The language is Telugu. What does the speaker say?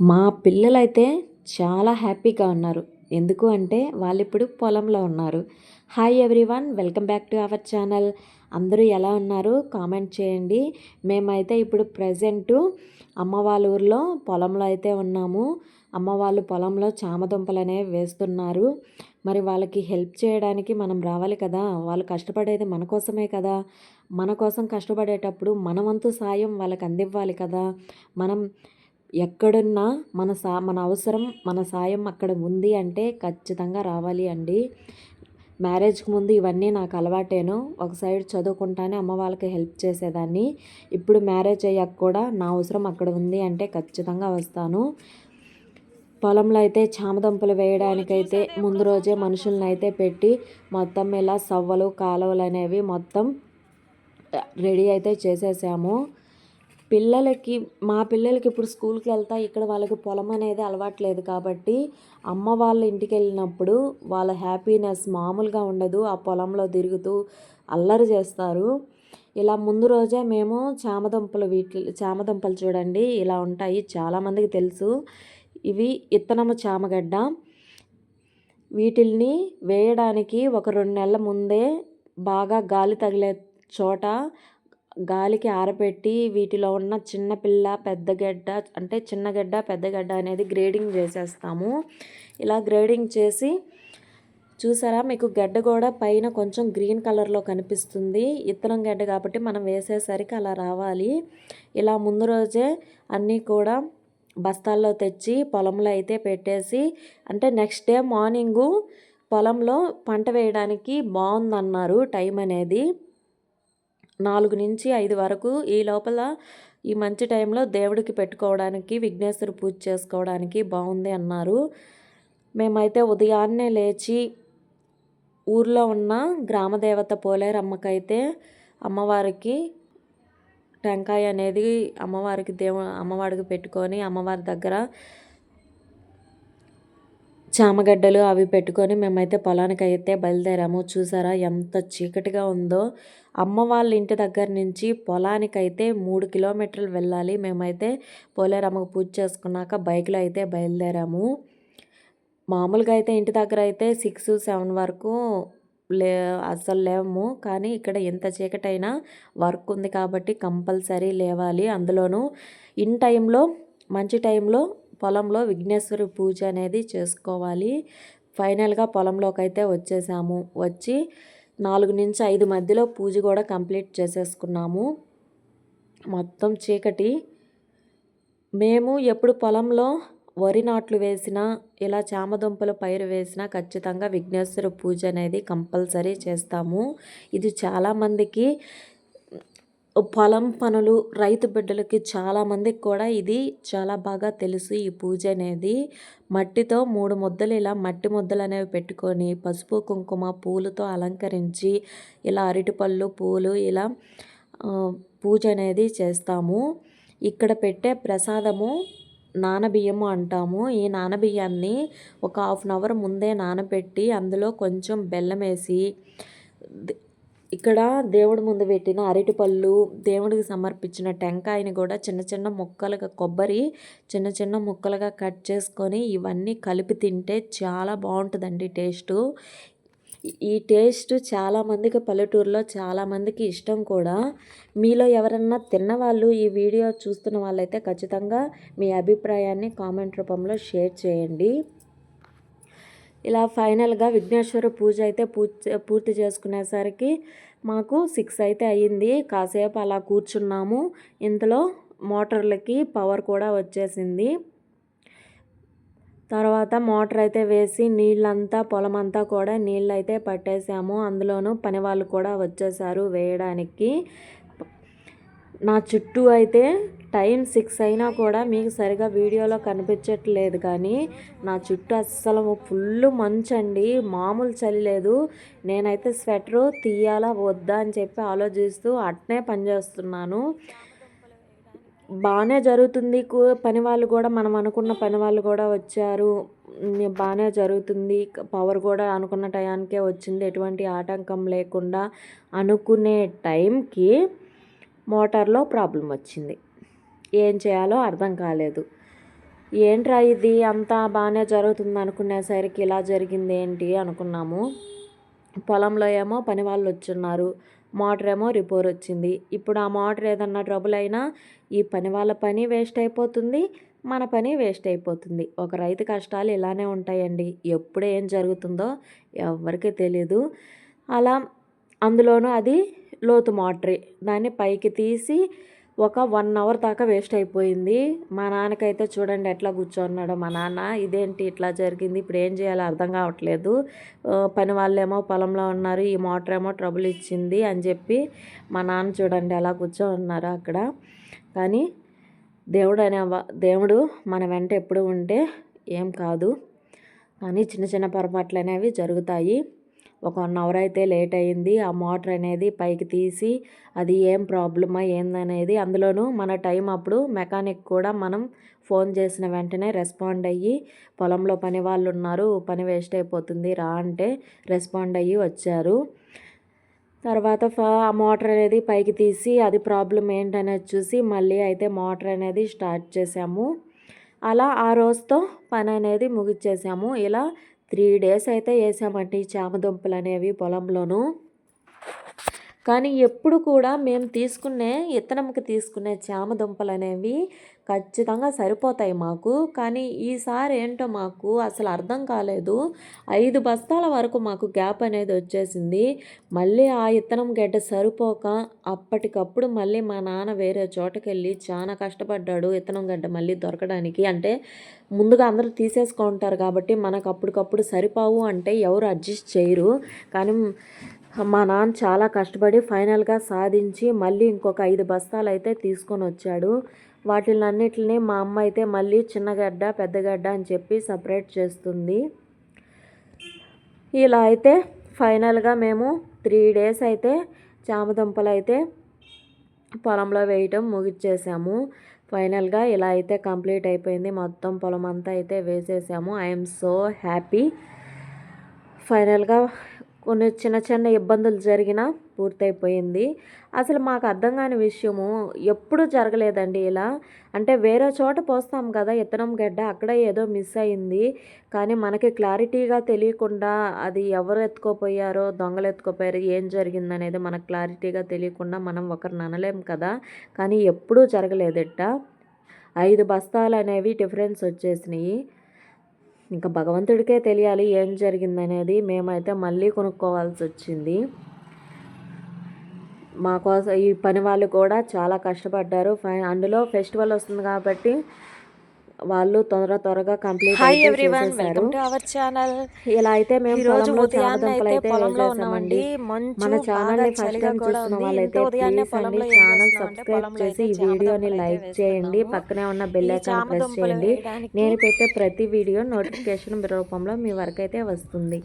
మా పిల్లలైతే చాలా హ్యాపీగా ఉన్నారు. ఎందుకు అంటే వాళ్ళు ఇప్పుడు పొలంలో ఉన్నారు. Hi everyone welcome back to our channel. అందరూ ఎలా ఉన్నారు? కామెంట్ చేయండి. మేమైతే ఇప్పుడు ప్రజెంటు అమ్మ వాళ్ళ ఊర్లో పొలంలో అయితే ఉన్నాము. అమ్మ వాళ్ళు పొలంలో చామదుంపలు అనేవి వేస్తున్నారు. మరి వాళ్ళకి హెల్ప్ చేయడానికి మనం రావాలి కదా? వాళ్ళు కష్టపడేది మన కోసమే కదా? మన కోసం కష్టపడేటప్పుడు మన వంతు సాయం వాళ్ళకి అందివ్వాలి కదా? మనం ఎక్కడున్నా మన సా మన అవసరం మన సాయం అక్కడ ఉంది అంటే ఖచ్చితంగా రావాలి అండి. మ్యారేజ్కి ముందు ఇవన్నీ నాకు అలవాటేను. ఒక సైడ్ చదువుకుంటానే అమ్మ వాళ్ళకి హెల్ప్ చేసేదాన్ని. ఇప్పుడు మ్యారేజ్ అయ్యాక కూడా నా అవసరం అక్కడ ఉంది అంటే ఖచ్చితంగా వస్తాను. పొలంలో అయితే చామదుంపలు వేయడానికైతే ముందు రోజే మనుషులను అయితే పెట్టి మొత్తం ఇలా సవ్వలు కాలువలు అనేవి మొత్తం రెడీ అయితే చేసేసాము. పిల్లలకి మా పిల్లలకి ఇప్పుడు స్కూల్కి వెళ్తా ఇక్కడ వాళ్ళకి పొలం అనేది అలవాట్లేదు కాబట్టి అమ్మ వాళ్ళ ఇంటికి వెళ్ళినప్పుడు వాళ్ళ హ్యాపీనెస్ మామూలుగా ఉండదు ఆ పొలంలో తిరుగుతూ అల్లరి చేస్తారు. ఇలా ముందు రోజే మేము చామదుంపలు వీటి చామదుంపలు చూడండి ఇలా ఉంటాయి చాలామందికి తెలుసు. ఇవి ఇత్తనము చామగడ్డ. వీటిల్ని వేయడానికి ఒక రెండు నెలల ముందే బాగా గాలి తగిలే చోట గాలికి ఆరబెట్టి వీటిలో ఉన్న చిన్న పిల్ల పెద్ద గడ్డ అంటే చిన్న గడ్డ పెద్ద గడ్డ అనేది గ్రేడింగ్ చేసేస్తాము. ఇలా గ్రేడింగ్ చేసి చూసారా మీకు గడ్డ కూడా పైన కొంచెం గ్రీన్ కలర్లో కనిపిస్తుంది. ఇత్తనం గడ్డ కాబట్టి మనం వేసేసరికి అలా రావాలి. ఇలా ముందు రోజే అన్నీ కూడా బస్తాల్లో తెచ్చి పొలంలో అయితే పెట్టేసి అంటే నెక్స్ట్ డే మార్నింగు పొలంలో పంట వేయడానికి బాగుందన్నారు టైం అనేది. నాలుగు నుంచి ఐదు వరకు ఈ లోపల ఈ మంచి టైంలో దేవుడికి పెట్టుకోవడానికి విఘ్నేశ్వర పూజ చేసుకోవడానికి బాగుంది అన్నారు. మేమైతే ఉదయాన్నే లేచి ఊర్లో ఉన్న గ్రామదేవత పోలేరమ్మకైతే అమ్మవారికి టెంకాయ అనేది అమ్మవారికి దేవు అమ్మవారికి పెట్టుకొని అమ్మవారి దగ్గర చామగడ్డలు అవి పెట్టుకొని మేమైతే పొలానికి అయితే బయలుదేరాము. చూసారా ఎంత చీకటిగా ఉందో. అమ్మ వాళ్ళ ఇంటి దగ్గర నుంచి పొలానికి అయితే మూడు కిలోమీటర్లు వెళ్ళాలి. మేమైతే పోలేరమ్మకు పూజ చేసుకున్నాక బైక్లో అయితే బయలుదేరాము. మామూలుగా అయితే ఇంటి దగ్గర అయితే సిక్స్ సెవెన్ వరకు లే అస్సలు లేవము. కానీ ఇక్కడ ఎంత చీకటైనా వర్క్ ఉంది కాబట్టి కంపల్సరీ లేవాలి. అందులోనూ ఇన్ టైంలో మంచి టైంలో పొలంలో విఘ్నేశ్వరి పూజ అనేది చేసుకోవాలి. ఫైనల్గా పొలంలోకి అయితే వచ్చేసాము. వచ్చి నాలుగు నుంచి ఐదు మధ్యలో పూజ కూడా కంప్లీట్ చేసేసుకున్నాము. మొత్తం చీకటి. మేము ఎప్పుడు పొలంలో వరి నాట్లు వేసినా ఇలా చామదుంపల పైరు వేసినా ఖచ్చితంగా విఘ్నేశ్వర పూజ అనేది కంపల్సరీ చేస్తాము. ఇది చాలామందికి పొలం పనులు రైతు బిడ్డలకి చాలామందికి కూడా ఇది చాలా బాగా తెలుసు ఈ పూజ అనేది. మట్టితో మూడు ముద్దలు ఇలా మట్టి ముద్దలు అనేవి పెట్టుకొని పసుపు కుంకుమ పూలతో అలంకరించి ఇలా అరటిపళ్ళు పూలు ఇలా పూజ అనేది చేస్తాము. ఇక్కడ పెట్టే ప్రసాదము నానబియ్యము అంటాము. ఈ నానబియ్యాన్ని ఒక హాఫ్ అన్ అవర్ ముందే నానబెట్టి అందులో కొంచెం బెల్లం వేసి ఇక్కడ దేవుడి ముందు పెట్టిన అరటిపళ్ళు దేవుడికి సమర్పించిన టెంకాయని కూడా చిన్న చిన్న ముక్కలుగా కొబ్బరి చిన్న చిన్న ముక్కలుగా కట్ చేసుకొని ఇవన్నీ కలిపి తింటే చాలా బాగుంటుందండి టేస్టు. ఈ టేస్ట్ చాలామందికి పల్లెటూరులో చాలామందికి ఇష్టం కూడా. మీలో ఎవరన్నా తిన్నవాళ్ళు ఈ వీడియో చూస్తున్న వాళ్ళైతే ఖచ్చితంగా మీ అభిప్రాయాన్ని కామెంట్ రూపంలో షేర్ చేయండి. ఇలా ఫైనల్గా విఘ్నేశ్వర పూజ అయితే పూర్తి పూర్తి చేసుకునేసరికి మాకు సిక్స్ అయితే అయ్యింది. కాసేపు అలా కూర్చున్నాము. ఇంతలో మోటార్లకి పవర్ కూడా వచ్చేసింది. తర్వాత మోటార్ అయితే వేసి నీళ్ళంతా పొలం అంతా కూడా నీళ్ళు అయితే పట్టేసాము. అందులోనూ పని వాళ్ళు కూడా వచ్చేసారు వేయడానికి. నా చుట్టూ అయితే టైం సిక్స్ అయినా కూడా మీకు సరిగా వీడియోలో కనిపించట్లేదు కానీ నా చుట్టూ అస్సలు ఫుల్ మంచు అండి మామూలు చలి లేదు. నేనైతే స్వెటరు తీయాలా వద్దా అని చెప్పి ఆలోచిస్తూ అట్నే పనిచేస్తున్నాను బాగానే జరుగుతుంది. పని వాళ్ళు కూడా మనం అనుకున్న పని వాళ్ళు కూడా వచ్చారు. బాగానే జరుగుతుంది. పవర్ కూడా అనుకున్న టయానికే వచ్చింది. ఎటువంటి ఆటంకం లేకుండా అనుకునే టైంకి మోటార్లో ప్రాబ్లం వచ్చింది. ఏం చేయాలో అర్థం కాలేదు. ఏంట్రా ఇది? అంతా బాగానే జరుగుతుంది అనుకునేసరికి ఇలా జరిగింది ఏంటి అనుకున్నాము. పొలంలో ఏమో పని వాళ్ళు వచ్చున్నారు మోటార్ ఏమో రిపోర్ వచ్చింది. ఇప్పుడు ఆ మోటార్ ఏదన్నా ట్రబుల్ అయినా ఈ పని వాళ్ళ పని వేస్ట్ అయిపోతుంది. మన పని వేస్ట్ అయిపోతుంది. ఒక రైతు కష్టాలు ఇలానే ఉంటాయండి. ఎప్పుడు ఏం జరుగుతుందో ఎవరికి తెలియదు అలా అందులోనూ అది లోతు మోటరే. దాన్ని పైకి తీసి ఒక వన్ అవర్ దాకా వేస్ట్ అయిపోయింది. మా నాన్నకైతే చూడండి ఎట్లా కూర్చోన్నాడో. మా నాన్న ఇదేంటి ఇట్లా జరిగింది? ఇప్పుడు ఏం చేయాలో అర్థం కావట్లేదు. పని వాళ్ళేమో పొలంలో ఉన్నారు. ఈ మోటార్ ఏమో ట్రబుల్ ఇచ్చింది అని చెప్పి మా నాన్న చూడండి ఎలా కూర్చో ఉన్నారు అక్కడ. కానీ దేవుడు అనే దేవుడు మన వెంట ఎప్పుడు ఉంటే ఏం కాదు. కానీ చిన్న చిన్న పొరపాట్లు అనేవి జరుగుతాయి. ఒక వన్ అవర్ అయితే లేట్ అయింది. ఆ మోటార్ అనేది పైకి తీసి అది ఏం ప్రాబ్లమా ఏందనేది అందులోనూ మన టైం అప్పుడు మెకానిక్ కూడా మనం ఫోన్ చేసిన వెంటనే రెస్పాండ్ అయ్యి పొలంలో పని వాళ్ళు ఉన్నారు పని వేస్ట్ అయిపోతుంది రా అంటే రెస్పాండ్ అయ్యి వచ్చారు. తర్వాత ఫ ఆ మోటార్ అనేది పైకి తీసి అది ప్రాబ్లం ఏంటనేది చూసి మళ్ళీ అయితే మోటార్ అనేది స్టార్ట్ చేసాము అలా ఆ రోజుతో పని అనేది ముగిచ్చేసాము. ఇలా త్రీ డేస్ అయితే వేసామండి చామ దుంపలు అనేవి పొలంలోను. కానీ ఎప్పుడు కూడా మేము తీసుకునే ఇత్తనంకి తీసుకునే చామ దుంపలు అనేవి ఖచ్చితంగా సరిపోతాయి మాకు. కానీ ఈసారి ఏంటో మాకు అసలు అర్థం కాలేదు. ఐదు బస్తాల వరకు మాకు గ్యాప్ అనేది వచ్చేసింది. మళ్ళీ ఆ ఇత్తనం గడ్డ సరిపోక అప్పటికప్పుడు మళ్ళీ మా నాన్న వేరే చోటకెళ్ళి చాలా కష్టపడ్డాడు ఇత్తనం గడ్డ మళ్ళీ దొరకడానికి. అంటే ముందుగా అందరూ తీసేసుకుంటారు కాబట్టి మనకు అప్పటికప్పుడు సరిపోవు అంటే ఎవరు అడ్జస్ట్ చేయరు. కానీ మా నాన్న చాలా కష్టపడి ఫైనల్గా సాధించి మళ్ళీ ఇంకొక ఐదు బస్తాలు అయితే తీసుకొని వచ్చాడు. వాటిలన్నిటిని మా అమ్మ అయితే మళ్ళీ చిన్నగడ్డ పెద్దగడ్డ అని చెప్పి సపరేట్ చేస్తుంది. ఇలా అయితే ఫైనల్గా మేము త్రీ డేస్ అయితే చామదుంపలు అయితే పొలంలో వేయటం ముగిచ్చేసాము. ఫైనల్గా ఇలా అయితే కంప్లీట్ అయిపోయింది. మొత్తం పొలం అంతా అయితే వేసేసాము. I'm so happy. ఫైనల్గా కొన్ని చిన్న చిన్న ఇబ్బందులు జరిగినా పూర్తయిపోయింది. అసలు మాకు అర్థం కాని విషయము ఎప్పుడూ జరగలేదండి ఇలా. అంటే వేరే చోట పోస్తాం కదా ఇత్తనం గడ్డ అక్కడ ఏదో మిస్ అయింది. కానీ మనకి క్లారిటీగా తెలియకుండా అది ఎవరు ఎత్తుకోపోయారో దొంగలు ఎత్తుకోపోయారో ఏం జరిగిందనేది మనకు క్లారిటీగా తెలియకుండా మనం ఒకరిని అనలేం కదా. కానీ ఎప్పుడూ జరగలేదట. ఐదు బస్తాలు అనేవి డిఫరెన్స్ వచ్చేసినాయి. ఇంకా భగవంతుడికే తెలియాలి ఏం జరిగిందనేది మేమైతే మళ్ళీ కొనుక్కోవాల్సి వచ్చింది మా కోసం ఈ పని వాళ్ళు కూడా చాలా కష్టపడ్డారు. ఫై- అందులో ఫెస్టివల్ వస్తుంది కాబట్టి వాళ్ళు తొందర త్వరగా కంప్లీట్ చేసేసారు. వెల్కమ్ టు అవర్ ఛానల్ ఇలా అయితే మేము పొలంలో ఉదయాన్నే చామదుంపలు అయితే వేసేసామండి ఉన్నామండి. మంచు మన ఛానల్ని ఫస్ట్ టైం చూస్తున్న వాళ్ళైతే ప్లీజ్ అండి ఛానల్ సబ్స్క్రైబ్ చేసి ఈ వీడియోని లైక్ చేయండి. పక్కనే ఉన్న బెల్ ఐకాన్ ప్రెస్ చేయండి. నేను పెట్టే ప్రతి వీడియో నోటిఫికేషన్ రూపంలో మీ వరకు అయితే వస్తుంది.